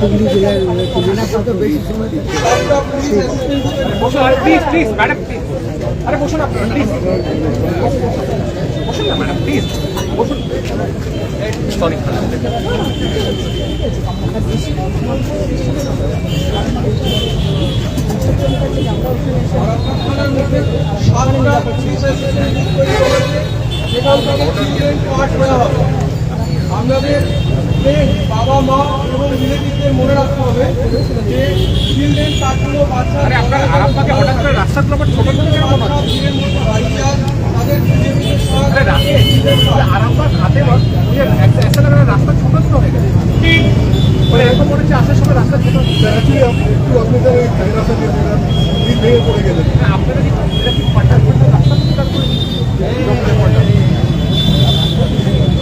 হুগলি জেলার বেশি সময় প্লিজ প্লিজ ম্যাডাম প্লিজ আরে আপনাদের বাবা মা এবং রিলেটিভদের মনে রাখতে হবে যে চিলড্রেন পার্টগুলো বাচ্চা আপনাকে হঠাৎ করে ছোট ছোট মনে রাস্তা একটা রাস্তা ছোট ছোট হয়ে গেছে। মানে এরকম মনে হচ্ছে আসার সময় রাস্তা ছোট। একটু ওই রাস্তা ভেঙে পড়ে গেলেন আপনারা কি রাস্তা করে দিচ্ছেন? সমস্ত ঠিক আছে আপনারা ভাবছি আরামবাগ থানার পক্ষ থেকে শুভ বন্ধনের শুভেচ্ছা। আপনাদের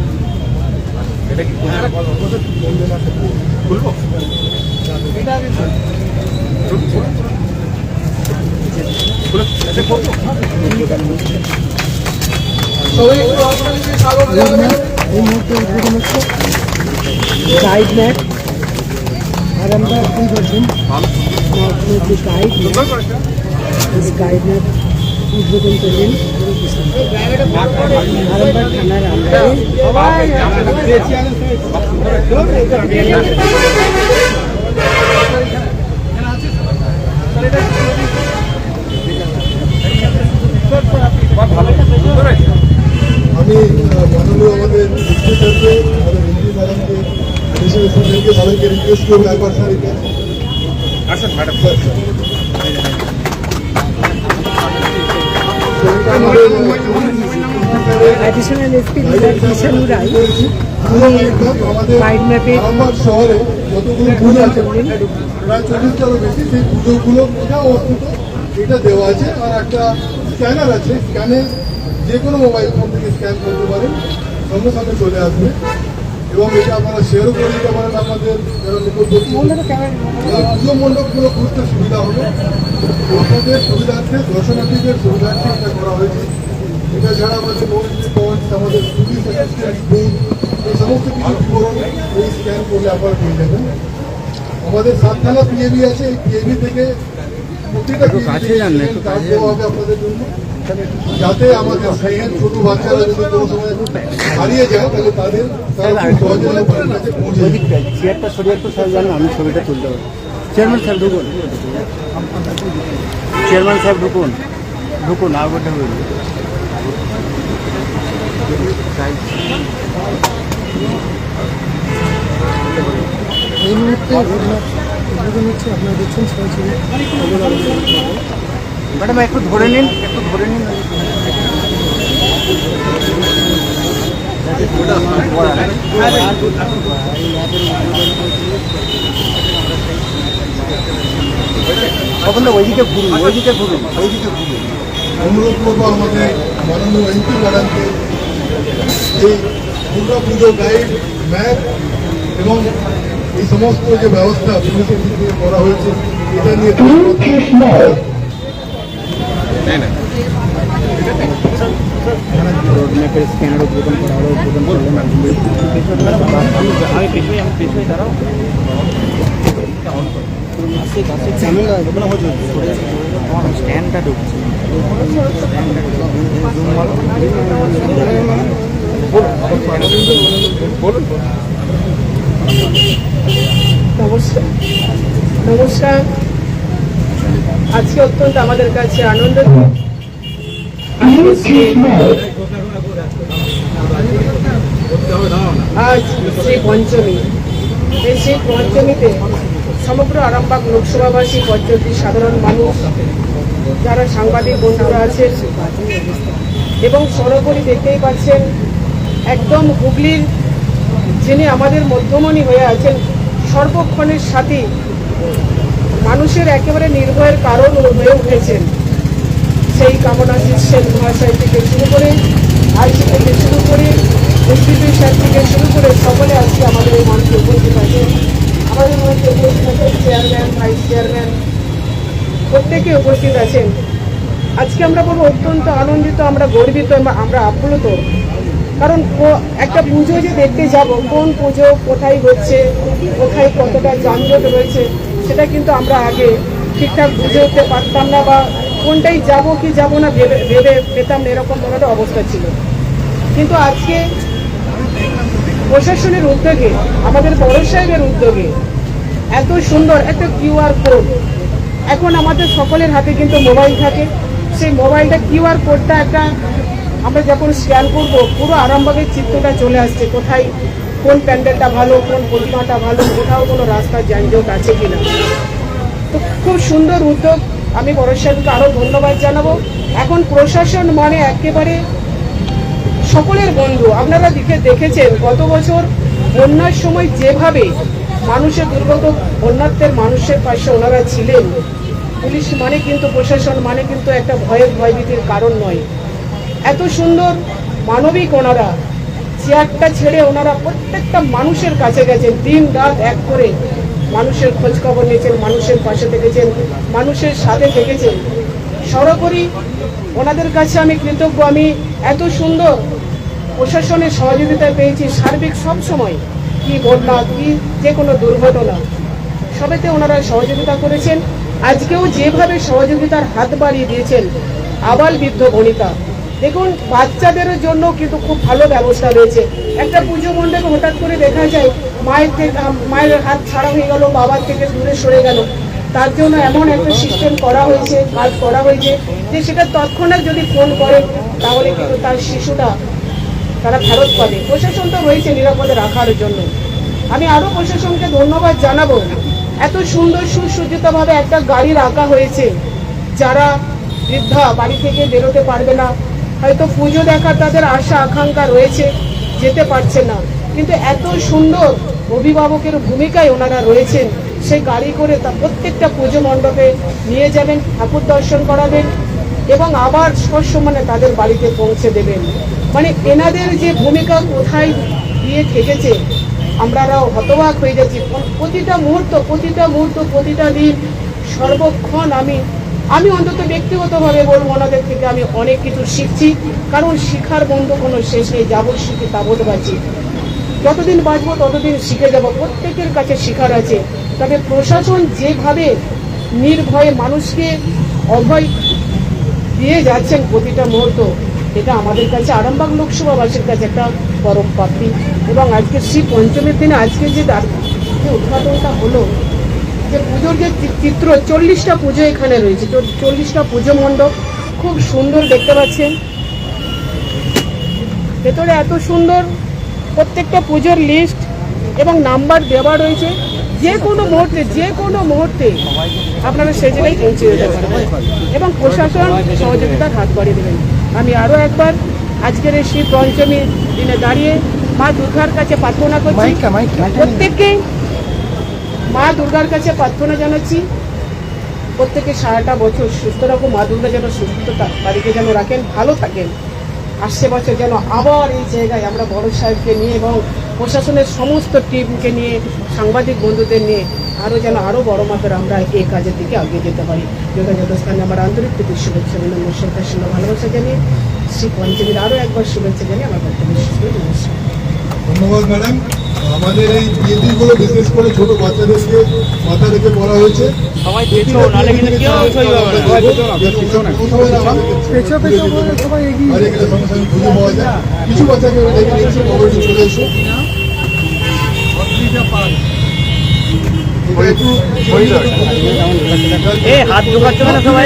এটা কি খুলবো? এই মুহূর্তে উদ্বোধন হচ্ছে গাইড ম্যাপ আর আমরা কি করছেন গাইড গাইড ম্যাপ উদ্বোধন করলেন। আমি মাননীয় আমাদের ডিস্ট্রিক্টরকে আমাদের এমপি ম্যাডামকে দেশের স্টুডেন্টকে সবাইকে রিকোয়েস্ট করব একবার স্যারকে আসুন, madam. Additional SP Krishanu Roy আমাদের মাইন্ড ম্যাপে পুজো আছে প্রায় চল্লিশটারও বেশি সেই পুজোগুলো যা অস্তুত এটা দেওয়া আছে। আর একটা স্ক্যানার আছে। স্ক্যানে যে কোনো মোবাইল ফোন থেকে স্ক্যান করতে পারেন। সঙ্গে সঙ্গে চলে আসবে। এবং এটা আপনারা শেয়ারও করে দিতে পারেন আপনাদের পুজো মণ্ডপগুলো খুঁজতে সুবিধা হবে। আপনাদের সুবিধার্থে দর্শনার্থীদের সুবিধার্থে এটা করা হয়েছে। এটা ছাড়া আমাদের মন্ত্রী পয়েন্ট আমাদের পুলিশ অ্যাসিস্ট্যান্ট বুথ এই সমস্ত কিছু বিবরণ এই স্ক্যান করলে আপনারা পেয়ে যাবেন। আমাদের সাত থানা পিএবি আছে এই পিএবি থেকে প্রতিটা কাছে হবে আপনাদের জন্য। যাতে আমাদের সেই ছোট বাচ্চারা যদি কোনো সময় হারিয়ে যায় তাহলে তাদের। চেয়ারটা সরিয়ে একটু স্যার জানো আমি ছবিটা তুলতে পারি চেয়ারম্যান ঢুকুন। চেয়ারম্যান সাহেব ঢুকুন। ঢুকুন আগরটা এই মুহূর্তে আপনারা দেখছেন সবাই ম্যাডাম একটু ধরে নিন একটু ধরে নিন। তখন ওইদিকে ঘুরুন ওইদিকে ঘুরুন ওইদিকে ঘুরুন। অনুরোধ করব আমাদের মাননীয় এমপি ম্যাডামকে এই দুর্গা পুজো গাইড ম্যাপ এবং এই সমস্ত যে ব্যবস্থা পুলিশের দিক থেকে করা হয়েছে এটা নিয়ে রোড ম্যাপের স্ক্যানার উদ্বোধন করা হলো উদ্বোধন নমস্কার। আজকে অত্যন্ত আমাদের কাছে আনন্দ। আজ শ্রী পঞ্চমী। এই শ্রী পঞ্চমীতে সমগ্র আরামবাগ লোকসভাবাসী পঞ্চমী সাধারণ মানুষ, যারা সাংবাদিক বন্ধুরা আছেন এবং সর্বোপরি দেখতেই পাচ্ছেন, একদম হুগলির যিনি আমাদের মধ্যমণি হয়ে আছেন, সর্বক্ষণের সাথী মানুষের একেবারে নির্ভয়ের কারণ হয়ে উঠেছেন। সেই কামনা সেন মহাশয় থেকে শুরু করে আইসি থেকে শুরু করে স্যার থেকে শুরু করে সকলে আজকে আমাদের এই মঞ্চে উপস্থিত আছে। আমাদের মধ্যে উপস্থিত আছেন চেয়ারম্যান ভাইস চেয়ারম্যান প্রত্যেকে উপস্থিত আছেন। আজকে আমরা বলব অত্যন্ত আনন্দিত, আমরা গর্বিত, আমরা আপ্লুত। কারণ একটা পুজো যে দেখতে যাব, কোন পুজো কোথায় হচ্ছে, কোথায় কতটা যানজট রয়েছে সেটা কিন্তু আমরা আগে ঠিকঠাক বুঝে উঠতে পারতাম না বা কোনটাই যাব কি যাব না ভেবে ভেবে পেতাম না, এরকম একটা অবস্থা ছিল। কিন্তু আজকে প্রশাসনের উদ্যোগে, আমাদের বড় সাহেবের উদ্যোগে এত সুন্দর একটা কিউআর কোড। এখন আমাদের সকলের হাতে কিন্তু মোবাইল থাকে। সেই মোবাইলটা কিউআর কোডটা একটা আমরা যখন স্ক্যান করব, পুরো আরামবাগের চিত্রটা চলে আসছে। কোথায় কোন প্যান্ডেলটা ভালো, কোন প্রতিমাটা ভালো, কোথাও কোনো রাস্তার যানজট আছে কিনা। তো খুব সুন্দর উদ্যোগ আমি বড় আরও ধন্যবাদ জানাব। এখন প্রশাসন মানে একেবারে সকলের বন্ধু। আপনারা দিকে দেখেছেন, গত বছর বন্যার সময় যেভাবে মানুষের দুর্গত বন্যার্থের মানুষের পাশে ওনারা ছিলেন, পুলিশ মানে কিন্তু প্রশাসন মানে কিন্তু একটা ভয়ের ভয়ভীতির কারণ নয়। এত সুন্দর মানবিক ওনারা চেয়ারটা ছেড়ে ওনারা প্রত্যেকটা মানুষের কাছে গেছেন, দিন রাত এক করে। মানুষের খোঁজখবর নিয়েছেন, মানুষের পাশে থেকেছেন, মানুষের সাথে থেকেছেন। সর্বোপরি ওনাদের কাছে আমি কৃতজ্ঞ, আমি এত সুন্দর প্রশাসনের সহযোগিতা পেয়েছি সার্বিক সব সময়, কি বন্যা কি যে কোনো দুর্ঘটনা। সবেতে ওনারা সহযোগিতা করেছেন। আজকেও যেভাবে সহযোগিতার হাত বাড়িয়ে দিয়েছেন, আবাল বৃদ্ধ বনিতা। দেখুন, বাচ্চাদের জন্য কিন্তু খুব ভালো ব্যবস্থা রয়েছে। একটা পুজো মণ্ডপে হঠাৎ করে দেখা যায়, মায়ের থেকে মায়ের হাত ছাড়া হয়ে গেল, বাবার থেকে দূরে সরে গেল। তার জন্য এমন একটা সিস্টেম করা হয়েছে, কাজ করা হয়েছে, যে সেটা তৎক্ষণাৎ যদি ফোন করে, তাহলে কিন্তু তার শিশুটা তারা ফেরত পাবে। প্রশাসন তো রয়েছে নিরাপদে রাখার জন্য। আমি আরও প্রশাসনকে ধন্যবাদ জানাব। এত সুন্দর সুসজ্জিতভাবে একটা গাড়ি রাখা হয়েছে, যারা বৃদ্ধা বাড়ি থেকে বেরোতে পারবে না। হয়তো পুজো দেখার তাদের আশা, আকাঙ্ক্ষা রয়েছে, যেতে পারছে না। কিন্তু এত সুন্দর অভিভাবকের ভূমিকায় ওনারা রয়েছেন সেই গাড়ি করে তা প্রত্যেকটা পুজো মণ্ডপে নিয়ে যাবেন, ঠাকুর দর্শন করাবেন এবং আবার সসম্মানে তাদের বাড়িতে পৌঁছে দেবেন। মানে এনাদের যে ভূমিকা কোথায় গিয়ে থেকেছে, আমরারাও হতবাক হয়ে যাচ্ছি প্রতিটা মুহূর্ত প্রতিটা মুহূর্ত, প্রতিটা দিন সর্বক্ষণ আমি আমি অন্তত ব্যক্তিগতভাবে বলব, ওনাদের থেকে আমি অনেক কিছু শিখছি। কারণ শিখার বন্ধু কোনো শেষ নেই যাব শিখি তাবৎ বাঁচি যতদিন বাঁচবো ততদিন শিখে যাব। প্রত্যেকের কাছে শিখার আছে। তবে প্রশাসন যেভাবে নির্ভয়ে মানুষকে অভয় দিয়ে যাচ্ছেন প্রতিটা মুহূর্ত, এটা আমাদের কাছে আরামবাগ লোকসভাবাসীর কাছে একটা পরম প্রাপ্তি এবং আজকে শ্রী পঞ্চমীর দিনে আজকে যে উদ্ঘাটনটা হলো যে পুজোর যে চিত্র চল্লিশটা পুজো এখানে রয়েছে চল্লিশটা পুজো মণ্ডপ খুব সুন্দর দেখতে পাচ্ছেন। ভেতরে এত সুন্দর প্রত্যেকটা পুজোর লিস্ট এবং নাম্বার দেওয়া রয়েছে। যে কোনো মুহূর্তে যে কোনো মুহূর্তে আপনারা সে জায়গায় পৌঁছে যেতে পারবেন এবং প্রশাসন সহযোগিতার হাত বাড়িয়ে দেবেন। আমি আরও একবার আজকের এই শ্রী পঞ্চমী দিনে দাঁড়িয়ে মা দুর্গার কাছে প্রার্থনা করছি। প্রত্যেককে মা দুর্গার কাছে প্রার্থনা জানাচ্ছি। প্রত্যেকে সারাটা বছর সুস্থ রাখো মা দুর্গা যেন সুস্থ তারিখে যেন রাখেন, ভালো থাকেন। আসছে বছর যেন আবার এই জায়গায় আমরা বড় সাহেবকে নিয়ে এবং প্রশাসনের সমস্ত টিমকে নিয়ে, সাংবাদিক বন্ধুদের নিয়ে আরও যেন আরও বড় মাত্রার আমরা এই কাজের দিকে এগিয়ে যেতে পারি। যথাযথ স্থানে আমার আন্তরিক প্রীতি, শুভেচ্ছা, অভিনন্দন। শ্রদ্ধার সঙ্গে ভালোবাসা জানিয়ে, শ্রী পঞ্চমীর আরও একবার শুভেচ্ছা জানিয়ে আমার বক্তব্য করে। নমস্কার। ধন্যবাদ ম্যাডাম আমাদের এই বিয়েগুলো বিশেষ করে ছোট বাচ্চাদেরকে মাথা রেখে পড়া হয়েছে। সবাই পেছো নাহলে কিন্তু কেউ সই হবে না। পেছো পেছো বলে সবাই এগিয়ে আর এখানে সঙ্গে সঙ্গে খুঁজে পাওয়া যায়। কিছু বাচ্চাকে আমরা নিচ্ছি মোবাইলটি চলে এসো। এটা একটু হাত ঢোকাচ্ছ না সবাই?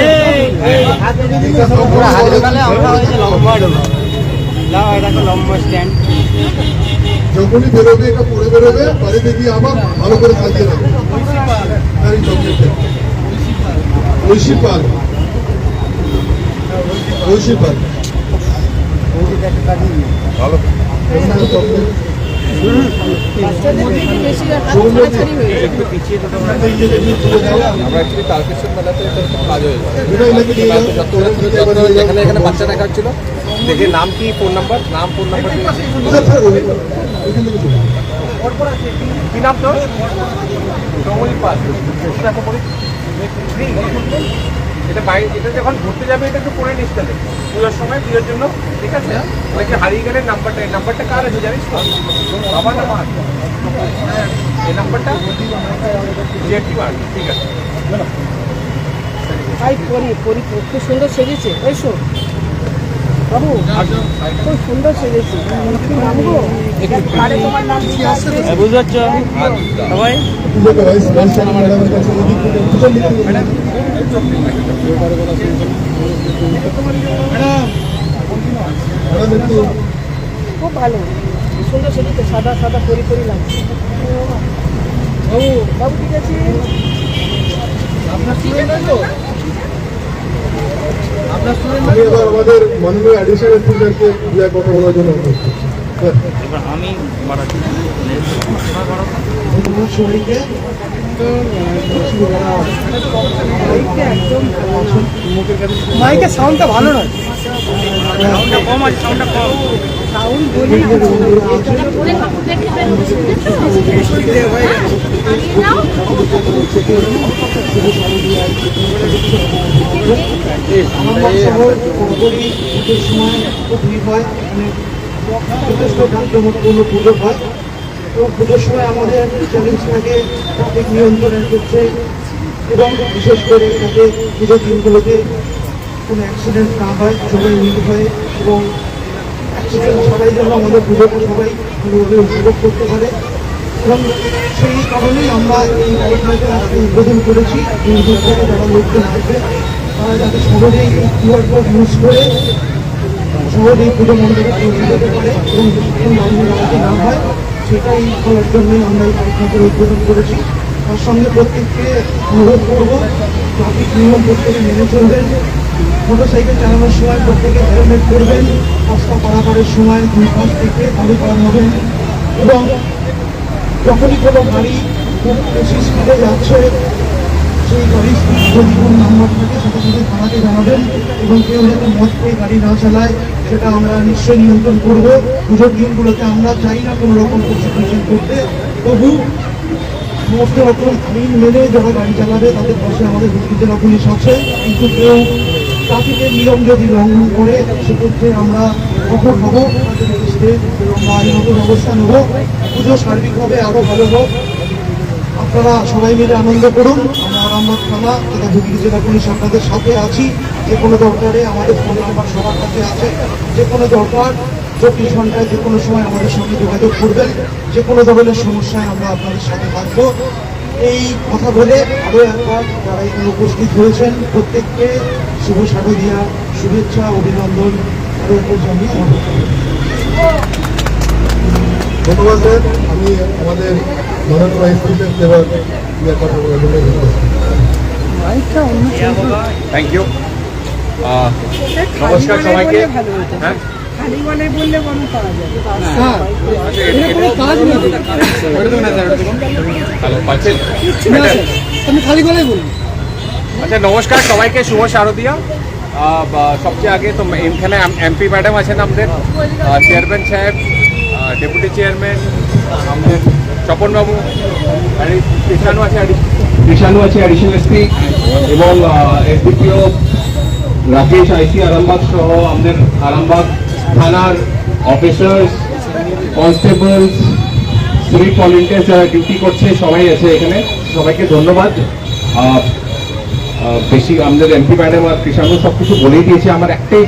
হাত ঢোকালে আমরা লম্বা ঢোকা লম্বা স্ট্যান্ড যখনই বেরোবে এটা পরে বেরোবে বাড়িতে গিয়ে আবার ভালো করে সাজিয়ে রাখবে ঐশী পাল ঐশী পাল ভালো। এখানে বাচ্চা দেখাচ্ছিল। দেখে নাম কি ফোন নাম্বার নাম ফোন নাম্বার ওই- থেকে চলে কি নাম এটা বাইরে এটা যখন ঘুরতে যাবে এটা একটু পরে নিস তাহলে। পুজোর সময় পুজোর জন্য। ঠিক আছে? অনেকে হারিয়ে গেলে নাম্বারটা এই নাম্বারটা কার আছে জানিস তো? না মার এই নাম্বারটা? জিএফটি মার ঠিক আছে। পরি খুব সুন্দর সেজেছে। ওই শো বাবু খুব সুন্দর সেজেছে। কি কি বুঝতে পারছ সবাই খুব ভালো। সুন্দর সেজেছে সাদা সাদা পরি পরি লাগছে। বাবু বাবু ঠিক আছে? আমি আমাদের মাননীয় অ্যাডিশনাল স্পিকারকে দু এক জন্য মাইকের সাউন্ডটা ভালো নয়। আরামবাগ শহর করি পুজোর সময় খুব ভিড় পুজো হয় এবং পুজোর সময় আমাদের চ্যালেঞ্জ থাকে ট্রাফিক নিয়ন্ত্রণের ক্ষেত্রে এবং বিশেষ করে যাতে পুজোর দিনগুলোতে কোনো অ্যাক্সিডেন্ট না হয়, সবাই মিল হয় এবং অ্যাক্সিডেন্ট ছাড়াই জন্য আমাদের পুজোটা সবাই ভালোভাবে উপভোগ করতে পারে। এবং সেই কারণেই আমরা এই গাইডলাইনটা আজকে উদ্বোধন করেছি। এই উদ্যোগে যারা লোকজন আসবে, তারা যাতে সহজেই এই কিউআর কোড ইউজ করে সহজেই পুজো মণ্ডপে পৌঁছে যেতে পারে এবং লাইনে না হয়, সেটাই করার জন্যই আমরা এই গাইডলাইনটা উদ্বোধন করেছি। তার সঙ্গে প্রত্যেককে অনুরোধ করব, ট্রাফিক নিয়ম প্রত্যেকে মেনে চলবেন। মোটর সাইকেল চালানোর সময় প্রত্যেকে হেলমেট পরবেন রাস্তা পারাপারের সময় দুই পাশ থেকে চালু করা হবেন এবং যখনই কোনো গাড়ি খুব বেশি স্পিডে যাচ্ছে, সেই গাড়ির যদি কোন নাম্বার থাকে সেটা যদি থানাকে জানাবেন এবং কেউ যাতে মদ খেয়ে গাড়ি না চালায়, সেটা আমরা নিশ্চয়ই নিয়ন্ত্রণ করব। পুজোর দিনগুলোতে আমরা চাই না কোনো রকম প্রসিকিউশন করতে। তবু সমস্ত রকম আইন মেনে যারা গাড়ি চালাবে, তাদের পাশে আমাদের জেলা পুলিশ আছে। কিন্তু কেউ ট্রাফিকের নিয়ম যদি লঙ্ঘন করে, সেক্ষেত্রে আমরা কঠোর হব আমরা আইনত ব্যবস্থা নেব, পুজো সার্বিকভাবে আরও ভালো হোক। আপনারা সবাই মিলে আনন্দ করুন। আমরা আরামবাগ থানা তথা হুগলি জেলা পুলিশ আপনাদের সাথে আছি। যে কোনো দরকারে আমাদের ফোন নাম্বার সবার কাছে আছে। যে কোনো দরকার চব্বিশ ঘন্টায় যে কোনো সময় আমাদের সঙ্গে যোগাযোগ করবেন। যে কোনো ধরনের সমস্যায় আমরা আপনাদের সাথে থাকব। এই কথা বলে আরও একবার যারা এখানে উপস্থিত হয়েছেন প্রত্যেককে শুভ শারদিয়া শুভেচ্ছা অভিনন্দন আরও একবার জানিয়ে ধন্যবাদ স্যার। আমি আমাদের ভাইস প্রিন্সিপাল এবার কথা বলার জন্য থ্যাংক ইউ নমস্কার সবাইকে। হ্যাঁ? খালি বললে কোনো পাওয়া যাবে। হ্যাঁ। কাজ নেই। খালি গলায় আচ্ছা নমস্কার সবাইকে শুভ শারদিয়া। সবচেয়ে আগে তো এখানে এমপি ম্যাডাম আছেন আমাদের। চেয়ারম্যান সাহেব ডেপুটি চেয়ারম্যান আমাদের স্বপনবাবু কৃষাণু আছে কৃষাণু আছে অ্যাডিশনাল এসপি এবং এসডিপিও রাকেশ আইসি আরামবাগ সহ আমাদের আরামবাগ থানার অফিসার্স, কনস্টেবলস সিভিক ভলেন্টিয়ার্স যারা ডিউটি করছে, সবাই আছে এখানে। সবাইকে ধন্যবাদ। বেশি আমাদের এমপি ম্যাডাম আর কৃষাণু সব কিছু বলেই দিয়েছে। আমার একটাই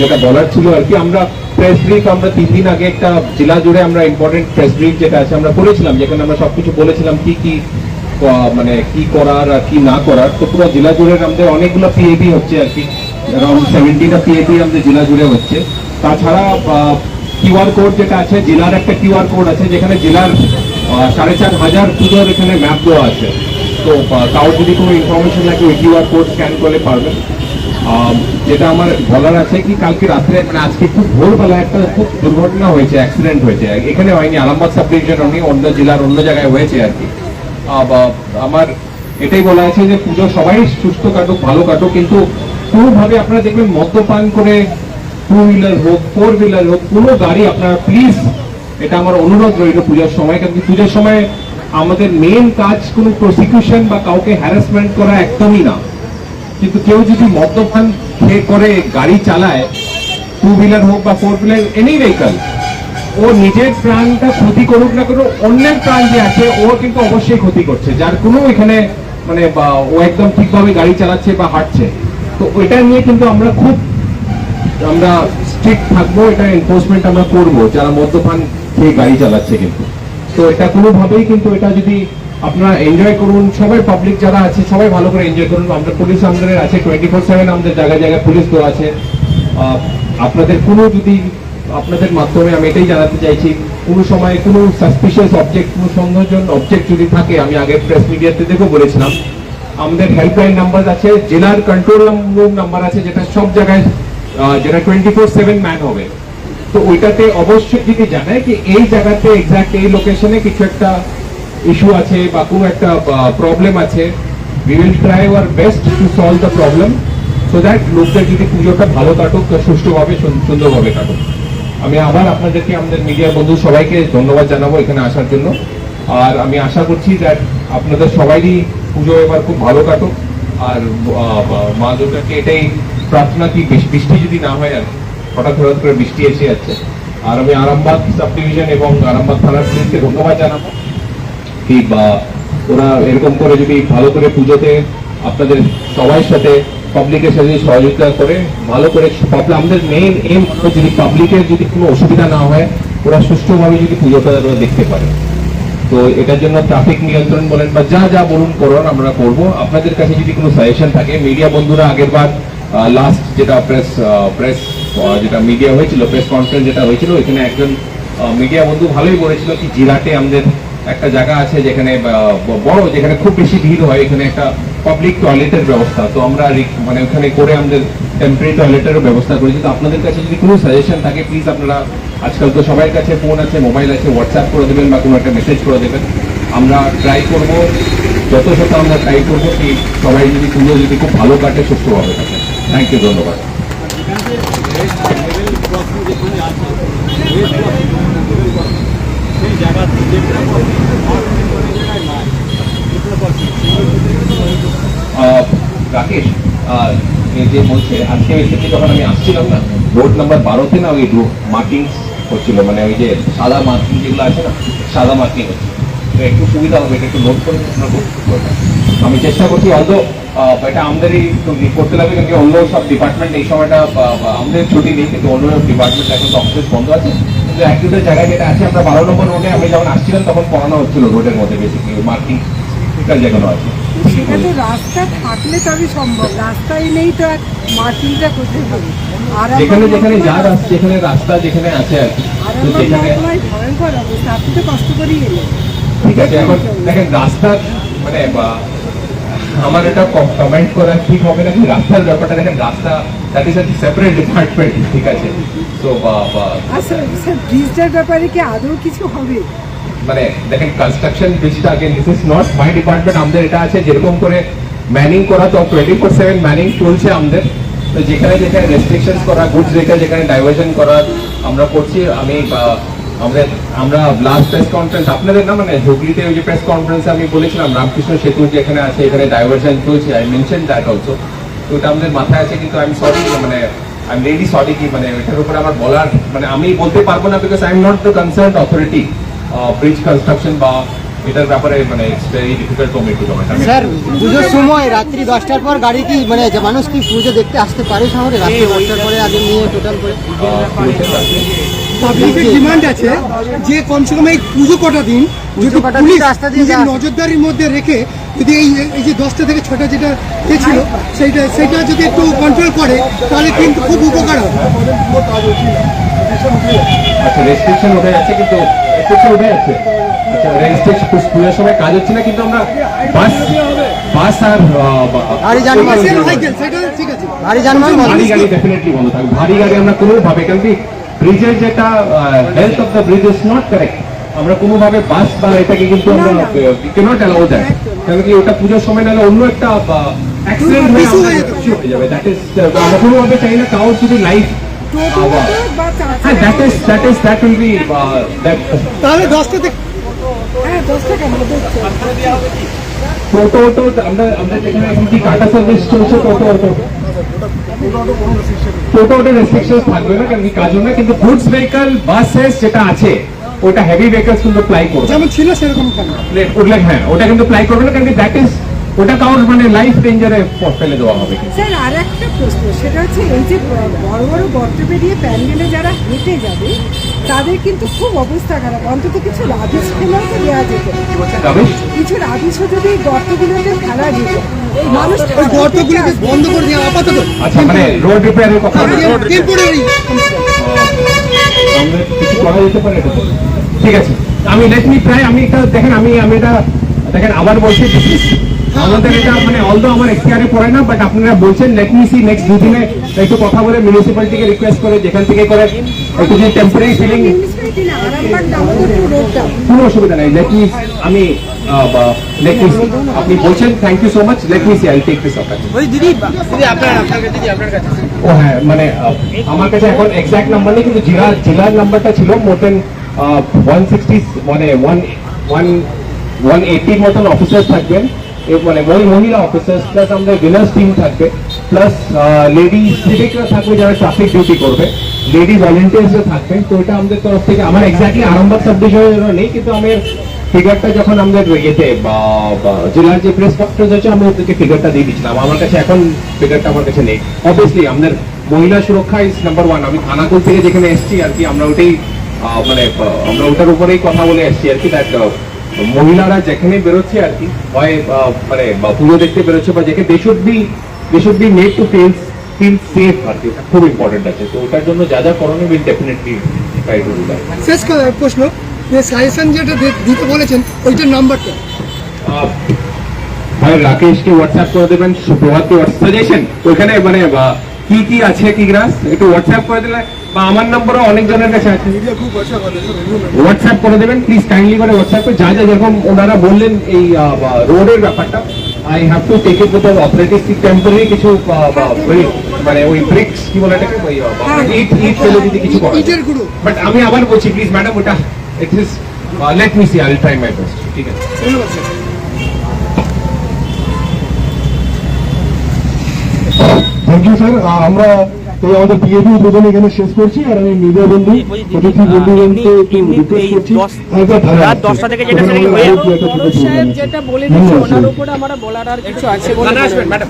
যেটা বলার ছিল আর কি, আমরা প্রেস ব্রিফ আমরা তিন দিন আগে একটা জেলা জুড়ে আমরা ইম্পর্টেন্ট প্রেস ব্রিফ যেটা আছে, আমরা করেছিলাম, যেখানে আমরা সবকিছু বলেছিলাম কি কি মানে কি করার আর কি না করার। তো পুরো জেলা জুড়ে আমাদের অনেকগুলো পিএবি হচ্ছে আর কি। অ্যারাউন্ড সেভেন্টিটা পিএবি আমাদের জেলা জুড়ে হচ্ছে। তাছাড়া কিউআর কোড যেটা আছে, জেলার একটা কিউআর কোড আছে, যেখানে জেলার সাড়ে চার হাজার পুজোর এখানে ম্যাপ দেওয়া আছে। তো কারোর যদি কোনো ইনফরমেশন লাগে, ওই কিউআর কোড স্ক্যান করলে পারবেন। যেটা আমার বলার আছে কি, কালকে রাত্রে মানে আজকে খুব ভোরবেলা একটা খুব দুর্ঘটনা হয়েছে অ্যাক্সিডেন্ট হয়েছে। এখানে হয়নি, আরামবাগ সাব ডিভিশন হয়নি, অন্য জেলার অন্য জায়গায় হয়েছে আর কি। আমার এটাই বলা আছে যে পুজো সবাই সুস্থ কাটুক, ভালো কাটুক, কিন্তু কোনোভাবে আপনারা দেখবেন মদ্যপান করে টু হুইলার হোক ফোর হুইলার হোক, কোনো গাড়ি আপনারা প্লিজ এটা আমার অনুরোধ রইল পূজার সময়, কারণ পুজোর সময় আমাদের মেন কাজ কোনো প্রসিকিউশন বা কাউকে হ্যারাসমেন্ট করা একদমই না। কিন্তু কেউ যদি মদ্যপান খেয়ে করে, গাড়ি চালায় টু হুইলার হোক বা ফোর হুইলার এনি ভেহিকল ও নিজের প্রাণটা ক্ষতি করুক না করুক, অন্যের প্রাণ যে আছে, ও কিন্তু অবশ্যই ক্ষতি করছে। যার কোনো এখানে মানে ও একদম ঠিকভাবে গাড়ি চালাচ্ছে বা হাঁটছে। তো ওইটা নিয়ে কিন্তু আমরা খুব, আমরা স্ট্রিক্ট থাকব, এটা এনফোর্সমেন্ট আমরা করব, যারা মদ্যপান খেয়ে গাড়ি চালাচ্ছে কিন্তু। তো এটা কোনোভাবেই কিন্তু এটা যদি আপনারা এনজয় করুন, সবাই পাবলিক যারা আছে, সবাই ভালো করে এনজয় করুন। আমরা পুলিশ আমাদের আছে টোয়েন্টি ফোর সেভেন আমাদের জায়গায় জায়গায় পুলিশ তো আছে। আপনাদের কোনো যদি, আপনাদের মাধ্যমে আমি এটাই জানাতে চাইছি, কোনো সময় কোনো সাসপিশিয়াস অবজেক্ট কোনো সন্দেহজন অবজেক্ট যদি থাকে, আমি আগে প্রেস মিডিয়াতে দেখো বলেছিলাম। আমাদের হেল্পলাইন নাম্বার আছে, জেলার কন্ট্রোল রুম নাম্বার আছে, যেটা সব জায়গায় যেটা টোয়েন্টি ফোর সেভেন ম্যান হবে। তো ওইটাতে অবশ্যই যদি জানায় কি এই জায়গাতে এক্সাক্ট এই লোকেশনে কিছু একটা ইস্যু আছে বা কোনো একটা প্রবলেম আছে we will try our best to solve the problem so that লোকদের যদি পুজোটা ভালো কাটুক সুষ্ঠুভাবে, সুন- সুন্দরভাবে কাটুক। আমি আবার আপনাদেরকে, আমাদের মিডিয়া বন্ধু সবাইকে ধন্যবাদ জানাব এখানে আসার জন্য। আর আমি আশা করছি দ্যাট আপনাদের সবাইরই পুজো এবার খুব ভালো কাটুক। আর মা দুর্গাকে এটাই প্রার্থনা কি বৃষ্টি যদি না হয় আর হঠাৎ হঠাৎ করে বৃষ্টি এসে যাচ্ছে। আর আমি আরামবাগ সাব ডিভিশন এবং আরামবাগ থানার পুলিশকে ধন্যবাদ জানাব। কি বা, ওরা এরকম করে যদি ভালো করে পুজোতে আপনাদের সবাই সাথে পাবলিকের সাথে সহযোগিতা করে, ভালো করে আমাদের মেইন এম যদি পাবলিকের যদি কোনো অসুবিধা না হয়, ওরা সুষ্ঠুভাবে যদি পুজোটা দেখতে পারে। তো এটার জন্য ট্রাফিক নিয়ন্ত্রণ বলেন বা যা যা বলুন করুন, আমরা করব। আপনাদের কাছে যদি কোনো সাজেশন থাকে মিডিয়া বন্ধুরা আগের বার লাস্ট যেটা প্রেস প্রেস যেটা মিডিয়া হয়েছিল প্রেস কনফারেন্স যেটা হয়েছিল এখানে একজন মিডিয়া বন্ধু ভালোই বলেছিল কি জিরাটে আমাদের একটা জায়গা আছে যেখানে বড়, যেখানে খুব বেশি ভিড় হয়, এখানে একটা পাবলিক টয়লেটের ব্যবস্থা। তো আমরা মানে ওখানে করে আমাদের টেম্পারি টয়লেটেরও ব্যবস্থা করেছি। তো আপনাদের কাছে যদি কোনো সাজেশন থাকে প্লিজ আপনারা আজকাল তো সবার কাছে ফোন আছে মোবাইল আছে হোয়াটসঅ্যাপ করে দেবেন বা কোনো একটা মেসেজ করে দেবেন। আমরা ট্রাই করব, যত শত আমরা ট্রাই করব কি সবাই যদি পুজো যদি খুব ভালো কাটে, সুস্থভাবে কাটে। থ্যাংক ইউ ধন্যবাদ। রাকেশ যে বলছে, আজকে এসেছি যখন আমি আসছিলাম না রোড নাম্বার বারোতে না ওই মার্কিং হচ্ছিল মানে ওই যে সাদা মার্কিং যেগুলো আছে না, সাদা মার্কিং হচ্ছে। তো একটু সুবিধা হবে, এটা একটু নোট করে আমি চেষ্টা করছি অল্প এটা আমাদেরই করতে লাগবে কিন্তু অন্য সব ডিপার্টমেন্ট এই সময়টা আমাদের ছুটি নেই, কিন্তু অন্য ডিপার্টমেন্ট এখন তো অফিস বন্ধ আছে, কিন্তু এক দুটো জায়গায় যেটা আছে, আমরা বারো নম্বর রোডে আমি যখন আসছিলাম, তখন পড়ানো হচ্ছিল রোডের মধ্যে বেসিক্যালি মার্কিং যেগুলো আছে তো রাস্তা থাকলে তবে সম্ভব রাস্তাই নেই তো মার্কিংটা করতে হবে? যেখানে যেখানে যা রাস্তা যেখানে রাস্তা যেখানে আছে আর কি। তো সেখানে ভয়ঙ্কর অবস্থা। আপনি তো কষ্ট করেই এলেন। ঠিক আছে এখন দেখেন রাস্তার মানে আমার এটা কমেন্ট করা ঠিক হবে না রাস্তার ব্যাপারটা দেখেন রাস্তা দ্যাট ইজ সেপারেট ডিপার্টমেন্ট ঠিক আছে। তো বা বা স্যার স্যার ব্রিজটার ব্যাপারে কি আদৌ কিছু হবে? মানে দেখেন কনস্ট্রাকশন ব্রিজটা আগে this is not my department আমাদের এটা আছে যেরকম করে ম্যানিং করা তো টোয়েন্টি ফোর সেভেন ম্যানিং চলছে আমাদের। তো যেখানে যেখানে রেস্ট্রিকশন করা গুডস রেখে যেখানে ডাইভার্শন করা আমরা করছি, আমি আমাদের, আমরা লাস্ট প্রেস কনফারেন্স আপনাদের না মানে হুগলিতে ওই যে প্রেস কনফারেন্সে আমি বলেছিলাম, রামকৃষ্ণ সেতু যেখানে আছে, এখানে ডাইভার্শন চলছে আই মেনশন দ্যাট অলসো তো এটা আমাদের মাথায় আছে, কিন্তু আমি সরি মানে আই এম রিয়েলি সরি কি মানে এটার উপরে আমার বলার মানে আমি বলতে পারব না because I am not the concern authority bridge construction বা এটার ব্যাপারে মানে very difficult to comment sir পুজোর সময় রাত্রি দশটার পর গাড়ি কি মানে যে মানুষ কি পুজো দেখতে আসতে পারে শহরে? রাত্রি দশটার পরে আগে নিয়ে টোটাল করে। পাবলিকের ডিমান্ড আছে যে কমসে কম এই পুজো কটা দিন পুজো কটা রাস্তা দিয়ে নিজের নজরদারির মধ্যে রেখে যদি এই এই যে দশটা থেকে ছটা যেটা এ ছিল সেইটা সেটা যদি একটু কন্ট্রোল করে তাহলে কিন্তু খুব উপকার হবে। আচ্ছা রেস্ট্রিকশন উঠে যাচ্ছে কিন্তু রেস্ট্রিকশন উঠে যাচ্ছে। আচ্ছা রেজিস্ট্রেশন স্কুলের সময় কাজ হচ্ছে না কিন্তু আমরা বাস বাস আর যানবাহন। ঠিক আছে। ভারী যানবাহন ভারী গাড়ি ডেফিনেটলি বন্ধ থাকবে। ভারী গাড়ি আমরা কোনোভাবে কারণ কি ব্রিজের যেটা health of the bridge is not correct আমরা কোনোভাবে বাস বা এটাকে কিন্তু আমরা ক্যানট অ্যালাউ দ্যাট কারণ কি ওটা পুজোর সময় নাহলে অন্য একটা অ্যাক্সিডেন্ট হয়ে হয়ে যাবে। দ্যাট ইজ আমরা কোনোভাবে চাই না কারোর যদি লাইফ হ্যাঁ that is that is that will be তাহলে দশটা হ্যাঁ দশটা কেন? টোটো অটো আমরা আমরা যেখানে এখন কি টাটা সার্ভিস চলছে টোটো অটো? টোটো অটো রেস্ট্রিকশন থাকবে না কারণ কি কাজও না কিন্তু গুডস ভেহিকল বাসেস যেটা আছে ওটা হেভি ভেহিকলস কিন্তু প্লাই করবে। যেমন ছিল সেরকম কেন? উল্লেখ হ্যাঁ ওটা কিন্তু প্লাই করবে না কারণ কি দ্যাট ইজ ওটা কারোর মানে লাইফ ডেঞ্জারে ফেলে দেওয়া হবে। স্যার আর একটা প্রশ্ন সেটা হচ্ছে এই যে বড় বড় গর্ত বেরিয়ে প্যান্ডেলে যারা হেঁটে যাবে তাদের কিন্তু খুব অবস্থা খারাপ। অন্তত কিছু রাবিশ ফেলাও তো। দেওয়া যেত কিছু রাবিশও যদি গর্তগুলোতে ফেলা যেত মানুষ ওই গর্তগুলোকে বন্ধ করে দেওয়া আপাতত। আচ্ছা মানে রোড রিপেয়ারের কথা টেম্পোরারি কিছু করা যেতে পারে এটা ঠিক আছে। আমি লেট মি ট্রাই আমি এটা দেখেন আমি আমি এটা দেখেন আবার বলছি আমাদের এটা মানে অলদো আমার এখতিয়ারে পড়ে না বাট আপনারা বলছেন লেট মি সি নেক্সট দুদিনে একটু কথা বলে মিউনিসিপ্যালিটিকে রিকোয়েস্ট করে যেখান থেকে করে একটু যদি টেম্পোরারি ফিলিং কোনো অসুবিধা নেই লেট মি আমি লেট মি আপনি বলছেন thank you so much let me see I take this ও হ্যাঁ মানে আমার কাছে এখন এক্সাক্ট নাম্বার নেই কিন্তু জেলা জেলার নাম্বারটা ছিল মোর দেন মানে মতন অফিসার্স থাকবেন। মানে মহি- মহিলা অফিসার্স প্লাস আমাদের ভিলেজ টিম থাকবে। প্লাস সিভিকরা থাকবে যারা ট্রাফিক ডিউটি করবে। লেডি ভলেন্টিয়ার্সরা তো এটা আমাদের তরফ থেকে, আমার এক্স্যাক্টলি নেই, কিন্তু ফিগারটা যখন আমাদের ইয়েতে জেলার যে প্রেস কনফারেন্স হচ্ছে আমি ওদেরকে ফিগারটা দিয়ে দিচ্ছিলাম আমার কাছে এখন ফিগারটা আমার কাছে নেই। অবভিয়াসলি আমাদের মহিলা সুরক্ষা ইজ নাম্বার ওয়ান আমি থানাকুল থেকে যেখানে এসেছি আর কি, আমরা ওটাই মানে আমরা ওটার উপরেই কথা বলে এসেছি আর কি। দ্যাট মহিলারা যেখানে বেরোচ্ছে আর কি হয় মানে পুজো দেখতে বেরোচ্ছে বা যেখানে they should be they should be made to feel feel safe আর কি। এটা খুব ইম্পর্টেন্ট আছে। তো ওটার জন্য যা যা করণীয় will definitely try to do that শেষ প্রশ্ন যে সাজেশন যেটা দিতে বলেছেন ওইটার নাম্বারটা? ভাই রাকেশকে হোয়াটসঅ্যাপ করে দেবেন সুপ্রভাতকে সাজেশন ওইখানে মানে কি কি আছে কি গ্রাস একটু হোয়াটসঅ্যাপ করে দিলে বা আমার নম্বরও অনেক জনের কাছে আছে। মিডিয়া খুব আছে আমাদের হোয়াটসঅ্যাপ করে দেবেন প্লিজ কাইন্ডলি করে হোয়াটসঅ্যাপ করে যা যা যেরকম ওনারা বললেন এই রোডের ব্যাপারটা I have to take it with operative temporary কিছু আহ, বা, ওই মানে ওই ব্রিক্স কি বলে এটাকে ওই আহ, ইট ইট ফেলে যদি কিছু করা ইটের গুঁড়ো। বাট আমি আবার বলছি প্লিজ ম্যাডাম ওটা it is let me see I will try my best ঠিক আছে? ধন্যবাদ স্যার থ্যাংক ইউ স্যার আমরা এই আমাদের দুজন এখানে শেষ করছি আর আমি মিডিয়া বন্ধু অতিথি বন্ধুগণকে একটু রিকোয়েস্ট করছি। রাত দশটা থেকে যেটা হয়ে সাহেব যেটা বলে দিচ্ছে ওনার উপরে আমার বলার আর কিছু আছে বলে হয়। ম্যাডাম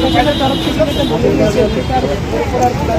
প্রশাসনের তরফ থেকে যেটা বলে দিয়েছে ওটার উপর আর বলার